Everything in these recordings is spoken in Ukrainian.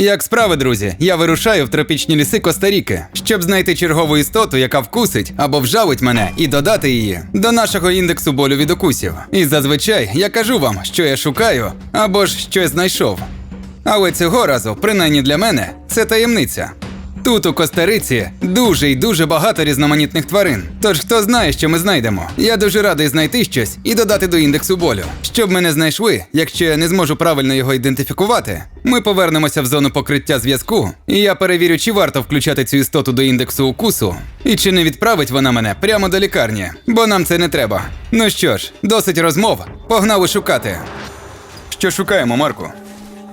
Як справи, друзі, я вирушаю в тропічні ліси Коста-Ріки, щоб знайти чергову істоту, яка вкусить або вжалить мене, і додати її до нашого індексу болю від укусів. І зазвичай я кажу вам, що я шукаю, або ж що я знайшов. Але цього разу, принаймні для мене, це таємниця. Тут у Костериці дуже й дуже багато різноманітних тварин. Тож хто знає, що ми знайдемо. Я дуже радий знайти щось і додати до індексу болю. Щоб ми не знайшли, якщо я не зможу правильно його ідентифікувати, ми повернемося в зону покриття зв'язку, і я перевірю, чи варто включати цю істоту до індексу укусу, і чи не відправить вона мене прямо до лікарні, бо нам це не треба. Ну що ж, досить розмов, погнали шукати. Що шукаємо, Марку?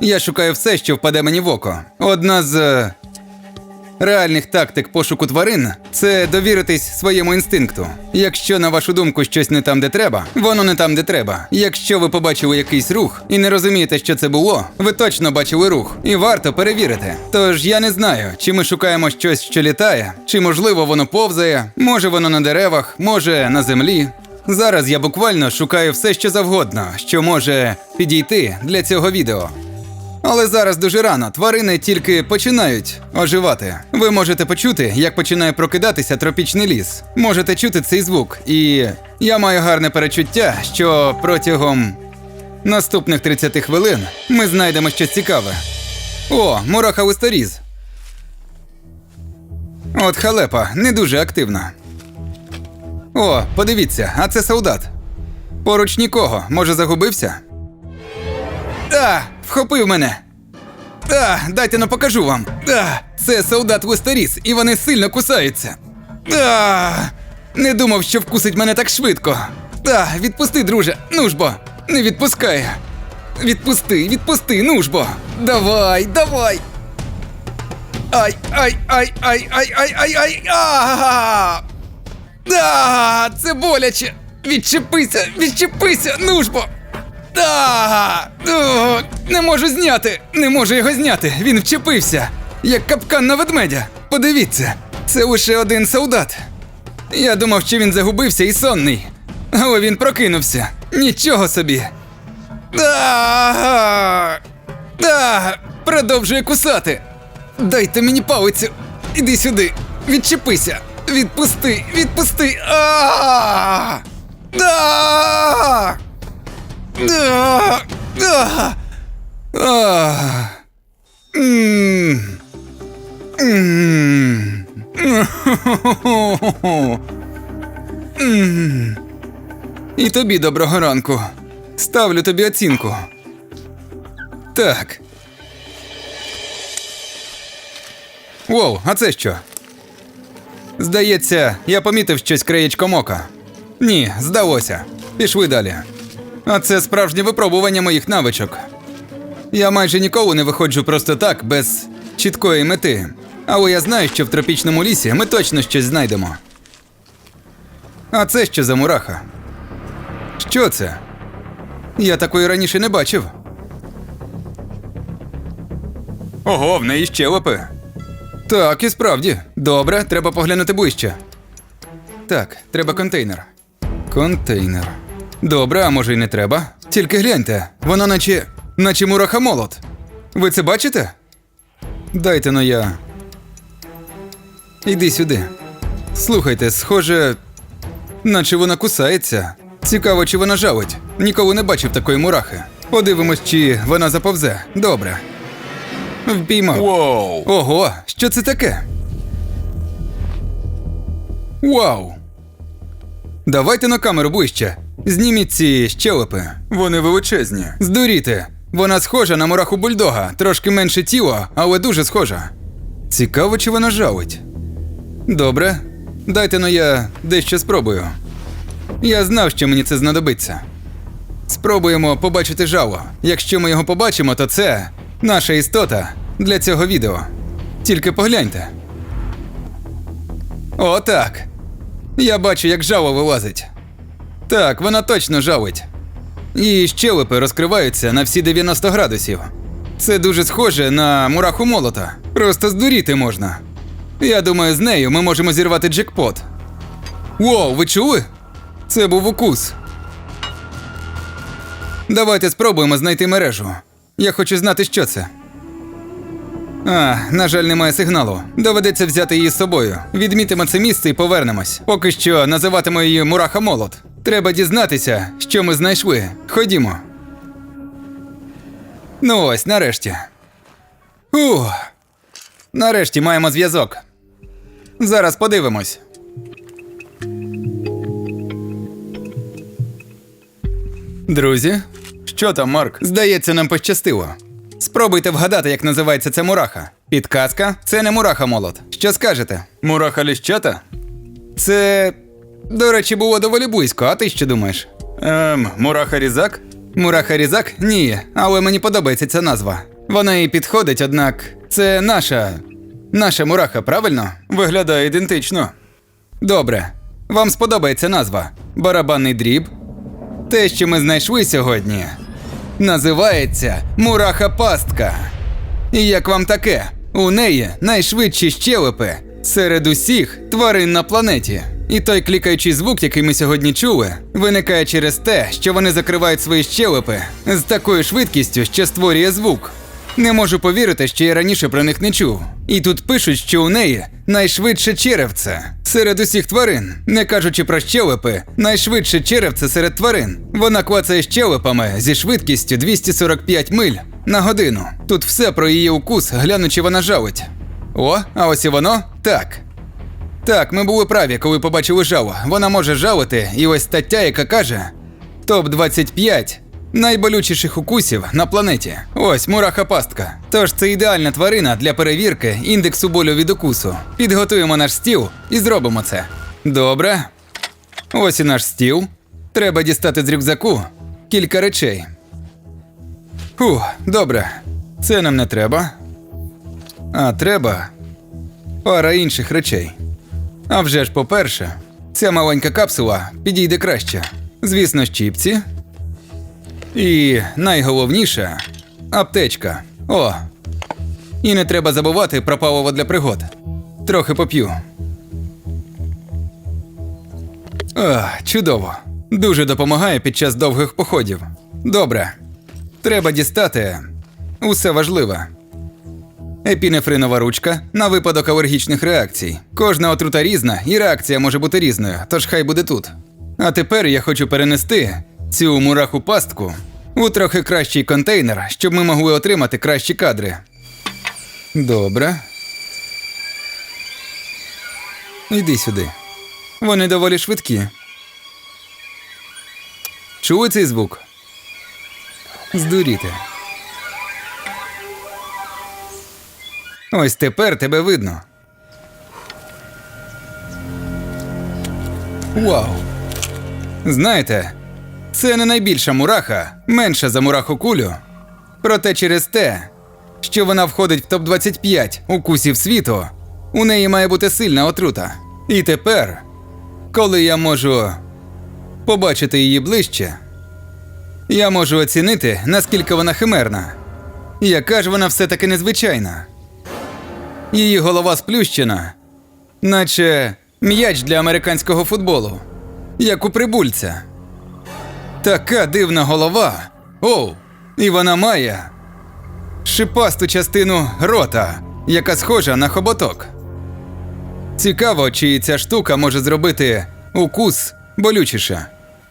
Я шукаю все, що впаде мені в око. Одна з е, реальних тактик пошуку тварин це довіритись своєму інстинкту. Якщо, на вашу думку, щось не там, де треба, воно не там, де треба. Якщо ви побачили якийсь рух і не розумієте, що це було, ви точно бачили рух, і варто перевірити. Тож я не знаю, чи ми шукаємо щось, що літає, чи можливо воно повзає, може воно на деревах, може на землі. Зараз я буквально шукаю все, що завгодно, що може підійти для цього відео. Але зараз дуже рано. Тварини тільки починають оживати. Ви можете почути, як починає прокидатися тропічний ліс. Можете чути цей звук, і я маю гарне перечуття, що протягом наступних 30 хвилин ми знайдемо щось цікаве. О, мураха листоріз. От халепа, не дуже активна. О, подивіться, а це солдат. Поруч нікого, може загубився? А, Вхопив мене. А, Дайте но покажу вам. А, Це солдат Вестеріс, і вони сильно кусаються. А, Не думав, що вкусить мене так швидко. Та, відпусти, друже, ну ж бо, не відпускай. Відпусти, відпусти, ну ж бо. Давай, давай. Ай, ай, ай, ай, ай, ай, ай, ай. А, а, Це боляче. Відчепися, відчепися, ну ж бо. А, о, не можу зняти! Не можу його зняти! Він вчепився! Як капкан на ведмедя! Подивіться, це лише один солдат. Я думав, що він загубився і сонний. Але він прокинувся. Нічого собі. А, а, продовжує кусати. Дайте мені палицю. Іди сюди. Відчепися. Відпусти, відпусти. А! І тобі доброго ранку. Ставлю тобі оцінку. Так. Воу, а це що? Здається, я помітив щось краєчком ока. Ні, здалося. Пішли далі. А це справжнє випробування моїх навичок. Я майже ніколи не виходжу просто так, без чіткої мети. Але я знаю, що в тропічному лісі ми точно щось знайдемо. А це що за мураха? Що це? Я такої раніше не бачив. Ого, в неї щелепи. Так, і справді. Добре, треба поглянути ближче. Так, треба контейнер. Контейнер. Добре, а може й не треба. Тільки гляньте, вона наче. наче мураха молот. Ви це бачите? Дайте но я. Іди сюди. Слухайте, схоже, наче вона кусається. Цікаво, чи вона жалить. Ніколи не бачив такої мурахи. Подивимось, чи вона заповзе. Добре. Впіймав. Воу! Ого, що це таке? Вау! Давайте на камеру ближче. Зніміть ці щелепи. Вони величезні. Здуріти. Вона схожа на мураху бульдога, трошки менше тіло, але дуже схожа. Цікаво, чи вона жалить. Добре. Дайте но я дещо спробую. Я знав, що мені це знадобиться. Спробуємо побачити жало. Якщо ми його побачимо, то це наша істота для цього відео. Тільки погляньте. О, так. Я бачу, як жало вилазить. Так, вона точно жалить. Її щелепи розкриваються на всі 90 градусів. Це дуже схоже на мураху молота. Просто здуріти можна. Я думаю, з нею ми можемо зірвати джекпот. Воу, ви чули? Це був укус. Давайте спробуємо знайти мережу. Я хочу знати, що це. А, на жаль, немає сигналу. Доведеться взяти її з собою. Відмітимо це місце і повернемось. Поки що називатиму її Мураха Молот. Треба дізнатися, що ми знайшли. Ходімо. Ну ось, нарешті. Ух. Нарешті маємо зв'язок. Зараз подивимось. Друзі, що там, Марк? Здається, нам пощастило. Спробуйте вгадати, як називається ця мураха. Підказка це не мураха молот. Що скажете? Мураха ліщата? Це. До речі, було доволі близько, а ти що думаєш? Ем, мураха різак? Мураха різак? Ні, але мені подобається ця назва. Вона їй підходить, однак це наша. Наша мураха, правильно? Виглядає ідентично. Добре. Вам сподобається назва? Барабанний дріб? Те, що ми знайшли сьогодні, називається Мураха Пастка. І як вам таке? У неї найшвидші щелепи серед усіх тварин на планеті. І той клікаючий звук, який ми сьогодні чули, виникає через те, що вони закривають свої щелепи з такою швидкістю, що створює звук. Не можу повірити, що я раніше про них не чув. І тут пишуть, що у неї найшвидше черевце серед усіх тварин. Не кажучи про щелепи, найшвидше черевце серед тварин. Вона клацає щелепами зі швидкістю 245 миль на годину. Тут все про її укус, глянучи вона жалить. О, а ось і воно так. Так, ми були праві, коли побачили жало. Вона може жалити, і ось стаття, яка каже: топ 25 найболючіших укусів на планеті. Ось мураха пастка. Тож це ідеальна тварина для перевірки індексу болю від укусу. Підготуємо наш стіл і зробимо це. Добре. Ось і наш стіл. Треба дістати з рюкзаку кілька речей. Фух, добре. Це нам не треба. А треба пара інших речей. А вже ж, по-перше, ця маленька капсула підійде краще. Звісно, щіпці. І найголовніше аптечка. О. І не треба забувати про паливо для пригод. Трохи поп'ю. Ах, чудово. Дуже допомагає під час довгих походів. Добре. Треба дістати усе важливе. Епінефринова ручка на випадок алергічних реакцій. Кожна отрута різна, і реакція може бути різною, тож хай буде тут. А тепер я хочу перенести цю мураху пастку у трохи кращий контейнер, щоб ми могли отримати кращі кадри. Добре. Іди сюди. Вони доволі швидкі. Чули цей звук? Здуріти. Ось тепер тебе видно. Вау. Знаєте, це не найбільша мураха, менша за мураху кулю. Проте через те, що вона входить в топ-25 укусів світу, у неї має бути сильна отрута. І тепер, коли я можу побачити її ближче, я можу оцінити, наскільки вона химерна. Яка ж вона все-таки незвичайна. Її голова сплющена, наче м'яч для американського футболу, як у прибульця. Така дивна голова. Оу, і вона має шипасту частину рота, яка схожа на хоботок. Цікаво, чи ця штука може зробити укус болючіше.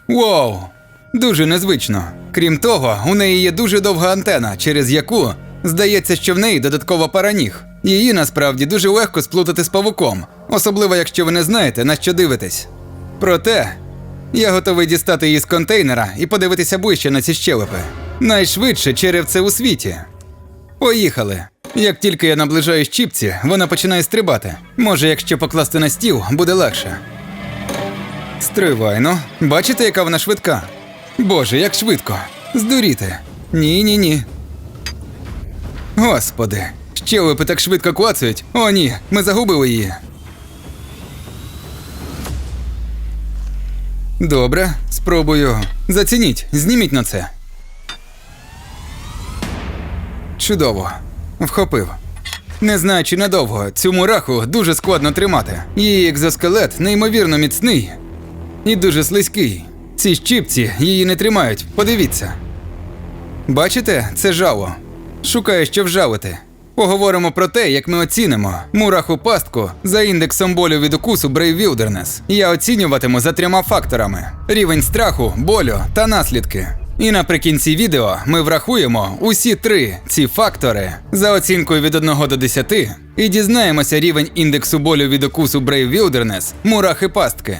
Воу! Дуже незвично. Крім того, у неї є дуже довга антена, через яку здається, що в неї додаткова пара ніг. Її насправді дуже легко сплутати з павуком, особливо якщо ви не знаєте, на що дивитесь. Проте, я готовий дістати її з контейнера і подивитися ближче на ці щелепи. Найшвидше черевце у світі. Поїхали. Як тільки я наближаю щіпці, вона починає стрибати. Може, якщо покласти на стіл, буде легше. Стривайно. Бачите, яка вона швидка? Боже, як швидко. Здуріти. Ні, ні, ні. Господи, щелепи так швидко клацають. О, ні, ми загубили її. Добре, спробую. Зацініть, зніміть на це. Чудово. Вхопив. Не знаю, чи надовго, цю мураху дуже складно тримати. Її екзоскелет неймовірно міцний і дуже слизький. Ці щіпці її не тримають, подивіться. Бачите, це жало. Шукає, що вжалити. Поговоримо про те, як ми оцінимо мураху пастку за індексом болю від укусу Brave Wilderness. Я оцінюватиму за трьома факторами: рівень страху, болю та наслідки. І наприкінці відео ми врахуємо усі три ці фактори за оцінкою від 1 до 10 і дізнаємося рівень індексу болю від укусу Brave Wilderness мурахи пастки.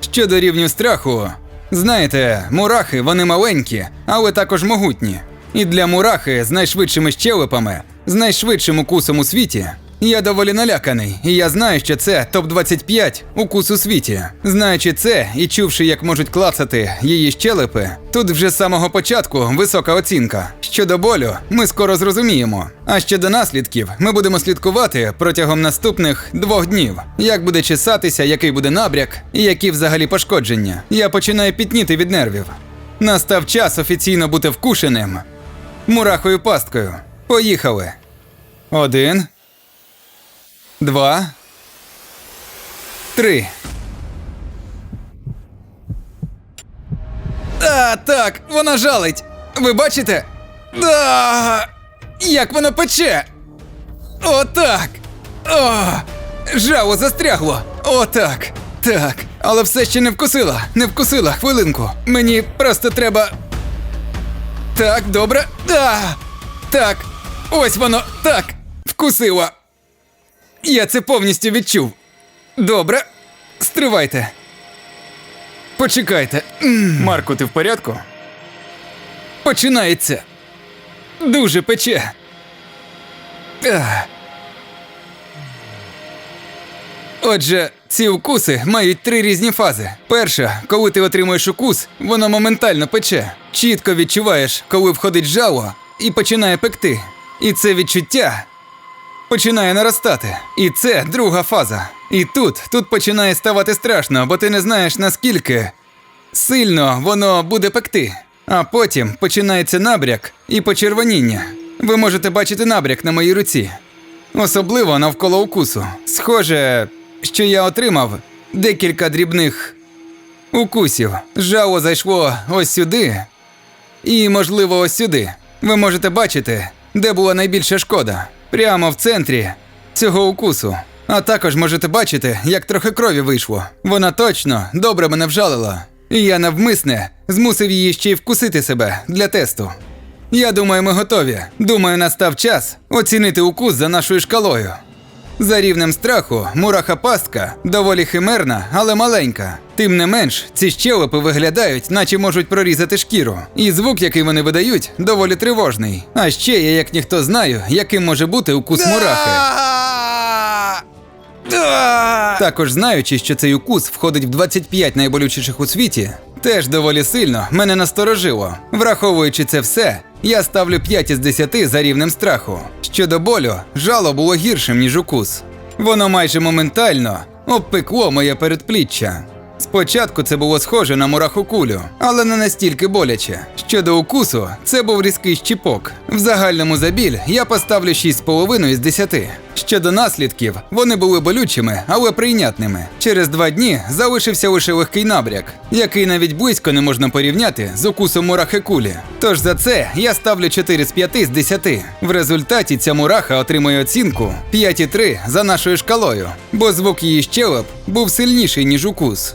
Щодо рівню страху, знаєте, мурахи вони маленькі, але також могутні. І для мурахи з найшвидшими щелепами, з найшвидшим укусом у світі. Я доволі наляканий, і я знаю, що це топ-25 укус у світі. Знаючи це і чувши, як можуть клацати її щелепи, тут вже з самого початку висока оцінка. Щодо болю, ми скоро зрозуміємо. А щодо наслідків, ми будемо слідкувати протягом наступних двох днів. Як буде чесатися, який буде набряк і які взагалі пошкодження. Я починаю пітніти від нервів. Настав час офіційно бути вкушеним мурахою пасткою. Поїхали. Один. Два. Три. А, так, вона жалить. Ви бачите? Да! Як вона пече! Отак! О! Жало застрягло! Отак! Так. Але все ще не вкусила. Не вкусила, хвилинку. Мені просто треба. Так, добре. Да! Так. Ось воно. Так. Вкусила. Я це повністю відчув. Добре. Стривайте. Почекайте. Марко, ти в порядку? Починається. Дуже пече. Ах. Отже, ці укуси мають три різні фази. Перша, коли ти отримуєш укус, воно моментально пече. Чітко відчуваєш, коли входить жало і починає пекти. І це відчуття починає наростати. І це друга фаза. І тут, тут починає ставати страшно, бо ти не знаєш наскільки сильно воно буде пекти. А потім починається набряк і почервоніння. Ви можете бачити набряк на моїй руці. Особливо навколо укусу. Схоже, що я отримав декілька дрібних укусів. Жало зайшло ось сюди, і, можливо, ось сюди. Ви можете бачити, де була найбільша шкода. Прямо в центрі цього укусу. А також можете бачити, як трохи крові вийшло. Вона точно добре мене вжалила. І я навмисне змусив її ще й вкусити себе для тесту. Я думаю, ми готові. Думаю, настав час оцінити укус за нашою шкалою. За рівнем страху, мураха пастка доволі химерна, але маленька. Тим не менш, ці щелепи виглядають, наче можуть прорізати шкіру. І звук, який вони видають, доволі тривожний. А ще я, як ніхто знаю, яким може бути укус мурахи. Також знаючи, що цей укус входить в 25 найболючіших у світі, теж доволі сильно мене насторожило. Враховуючи це все, я ставлю 5 із 10 за рівнем страху. Щодо болю, жало було гіршим, ніж укус. Воно майже моментально обпекло моє передпліччя. Спочатку це було схоже на мураху кулю, але не настільки боляче. Щодо укусу, це був різкий щіпок. В загальному за біль я поставлю 6,5 із 10. Щодо наслідків, вони були болючими, але прийнятними. Через два дні залишився лише легкий набряк, який навіть близько не можна порівняти з укусом мурахи кулі. Тож за це я ставлю 4 з 5 з 10. В результаті ця мураха отримує оцінку 5,3 за нашою шкалою, бо звук її щелеп був сильніший, ніж укус.